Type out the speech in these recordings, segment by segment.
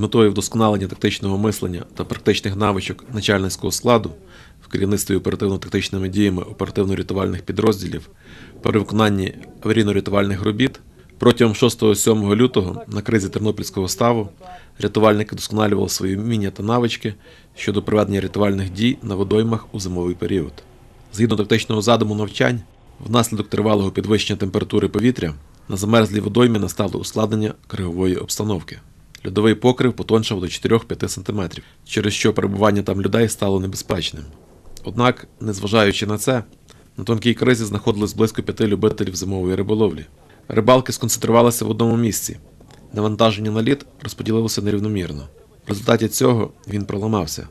Метою вдосконалення тактичного мислення та практичних навичок начальницького складу в керівництві оперативно-тактичними діями оперативно-рятувальних підрозділів при виконанні аварійно-рятувальних робіт протягом 6-7 лютого на кризі Тернопільського ставу рятувальники вдосконалювали свої вміння та навички щодо проведення рятувальних дій на водоймах у зимовий період. Згідно тактичного задуму навчань, внаслідок тривалого підвищення температури повітря на замерзлій водоймі настало ускладнення кригової обстановки. Льодовий покрив потоншав до 4-5 см, через що перебування там людей стало небезпечним. Однак, незважаючи на це, на тонкій кризі знаходилось близько п'яти любителів зимової риболовлі. Рибалки сконцентрувалися в одному місці. Навантаження на лід розподілилося нерівномірно. В результаті цього він проламався.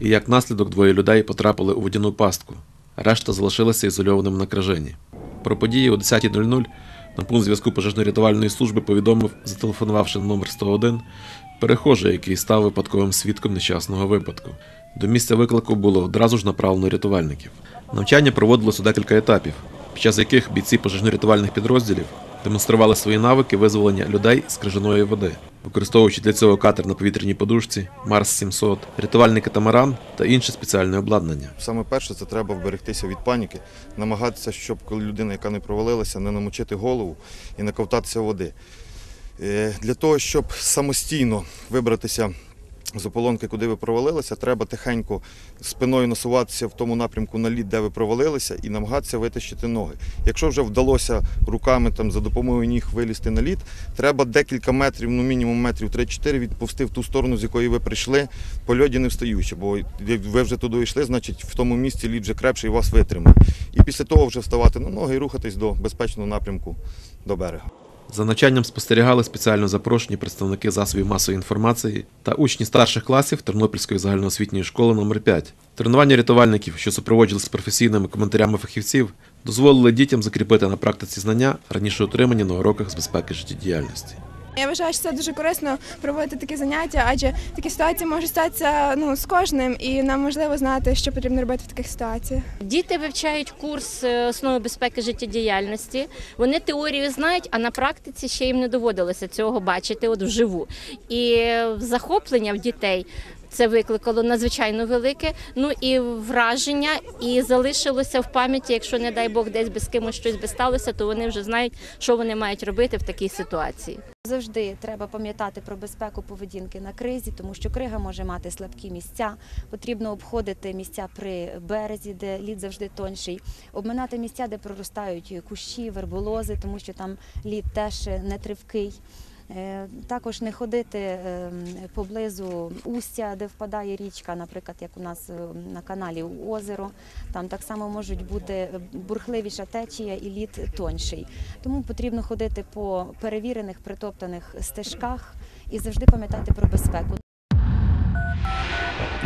І як наслідок двоє людей потрапили у водяну пастку, решта залишилася ізольованими на крижині. Про події о 10.00 на пункт зв'язку пожежно-рятувальної служби повідомив, зателефонувавши на номер 101, перехожий, який став випадковим свідком нещасного випадку. До місця виклику було одразу ж направлено рятувальників. Навчання проводилось у декілька етапів, під час яких бійці пожежно-рятувальних підрозділів демонстрували свої навики визволення людей з крижаної води, використовуючи для цього катер на повітряній подушці, Марс 700, рятувальний катамаран та інше спеціальне обладнання. Саме перше, це треба вберегтися від паніки, намагатися, щоб людина, яка не провалилася, не намочити голову і не ковтатися води. Е, Для того, щоб самостійно вибратися з ополонки, куди ви провалилися, треба тихенько спиною насуватися в тому напрямку на лід, де ви провалилися, і намагатися витащити ноги. Якщо вже вдалося руками там, за допомогою ніг вилізти на лід, треба декілька метрів, ну мінімум метрів 3-4 відповсти в ту сторону, з якої ви прийшли, по льоді не встаючи. Бо ви вже туди йшли, значить в тому місці лід вже крепший і вас витримає. І після того вже вставати на ноги і рухатись до безпечного напрямку до берега. За навчанням спостерігали спеціально запрошені представники засобів масової інформації та учні старших класів Тернопільської загальноосвітньої школи номер 5 Тренування рятувальників, що супроводжувалися професійними коментарями фахівців, дозволили дітям закріпити на практиці знання, раніше отримані на уроках з безпеки життєдіяльності. Я вважаю, що це дуже корисно проводити такі заняття, адже такі ситуації можуть статися ну, з кожним, і нам можливо знати, що потрібно робити в таких ситуаціях. Діти вивчають курс е, основи безпеки життєдіяльності. Вони теорію знають, а на практиці ще їм не доводилося цього бачити от вживу. І е, захоплення в дітей. Це викликало надзвичайно велике, ну і враження, і залишилося в пам'яті. Якщо не дай Бог десь без кимось щось би сталося, то вони вже знають, що вони мають робити в такій ситуації. Завжди треба пам'ятати про безпеку поведінки на кризі, тому що крига може мати слабкі місця. Потрібно обходити місця при березі, де лід завжди тонший, обминати місця, де проростають кущі, верболози, тому що там лід теж не тривкий. Е, Також не ходити е, поблизу устя, де впадає річка, наприклад, як у нас е, на каналі озеро. Там так само можуть бути бурхливіша течія і лід тонший. Тому потрібно ходити по перевірених притоптаних стежках і завжди пам'ятати про безпеку.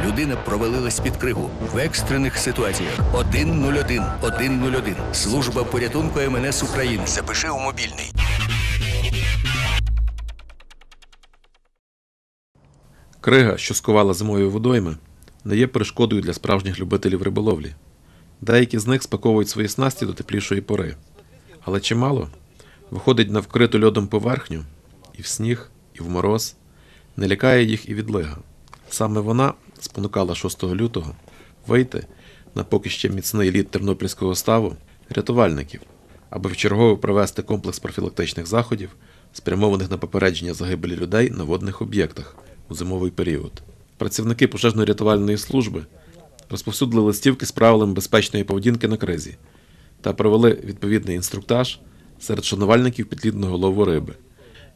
Людина провалилась під кригу в екстрених ситуаціях. 101 101. Служба порятунку МНС України. Запиши у мобільний. Крига, що скувала зимові водойми, не є перешкодою для справжніх любителів риболовлі. Деякі з них спаковують свої снасті до теплішої пори, але чимало виходить на вкриту льодом поверхню і в сніг, і в мороз, не лякає їх і відлига. Саме вона спонукала 6 лютого вийти на поки ще міцний лід тернопільського ставу рятувальників, аби вчергово провести комплекс профілактичних заходів, спрямованих на попередження загибелі людей на водних об'єктах у зимовий період. Працівники пожежно-рятувальної служби розповсюдили листівки з правилами безпечної поведінки на кризі та провели відповідний інструктаж серед шанувальників підлідного лову риби,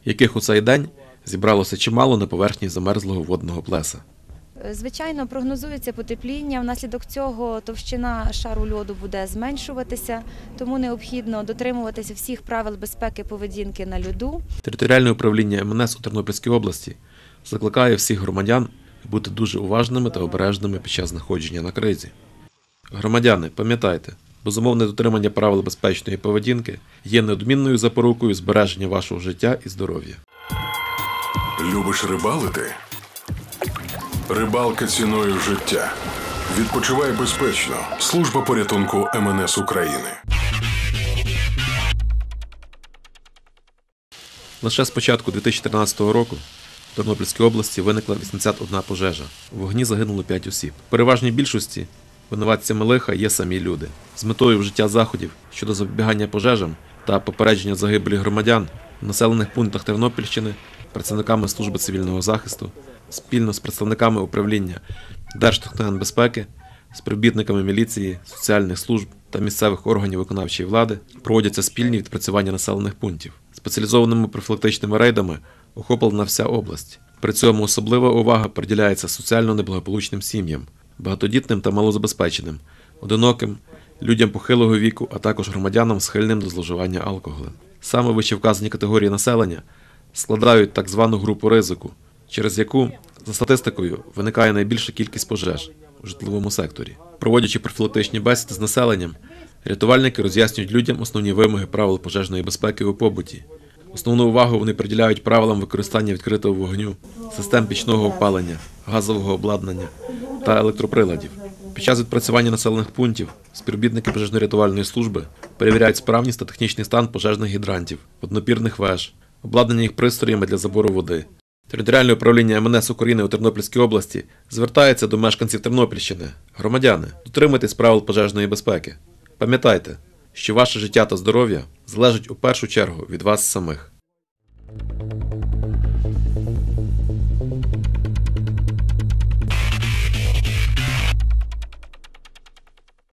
яких у цей день зібралося чимало на поверхні замерзлого водного плеса. Звичайно, прогнозується потепління. Внаслідок цього товщина шару льоду буде зменшуватися, тому необхідно дотримуватися всіх правил безпеки поведінки на льоду. Територіальне управління МНС у Тернопільській області закликає всіх громадян бути дуже уважними та обережними під час знаходження на кризі. Громадяни, пам'ятайте, безумовне дотримання правил безпечної поведінки є неодмінною запорукою збереження вашого життя і здоров'я. Любиш рибалити? Рибалка ціною життя. Відпочивай безпечно. Служба порятунку МНС України. Лише з початку 2013 року в Тернопільській області виникла 81 пожежа. У вогні загинуло 5 осіб. В переважній більшості винуватцями лиха є самі люди. З метою вжиття заходів щодо запобігання пожежам та попередження загибелі громадян в населених пунктах Тернопільщини працівниками служби цивільного захисту спільно з представниками управління Держтехногенбезпеки, співробітниками міліції, соціальних служб та місцевих органів виконавчої влади проводяться спільні відпрацювання населених пунктів. Спеціалізованими профілактичними рейдами охоплена вся область. При цьому особлива увага приділяється соціально неблагополучним сім'ям, багатодітним та малозабезпеченим, одиноким, людям похилого віку, а також громадянам схильним до зловживання алкоголем. Саме вищевказані категорії населення складають так звану групу ризику, через яку, за статистикою, виникає найбільша кількість пожеж у житловому секторі. Проводячи профілактичні бесіди з населенням, рятувальники роз'яснюють людям основні вимоги правил пожежної безпеки у побуті. Основну увагу вони приділяють правилам використання відкритого вогню, систем пічного опалення, газового обладнання та електроприладів. Під час відпрацювання населених пунктів співробітники пожежно-рятувальної служби перевіряють справність та технічний стан пожежних гідрантів, однопірних веж, обладнання їх пристроями для забору води. Територіальне управління МНС України у Тернопільській області звертається до мешканців Тернопільщини. Громадяни, дотримуйтесь правил пожежної безпеки. Пам'ятайте, що ваше життя та здоров'я залежить у першу чергу від вас самих.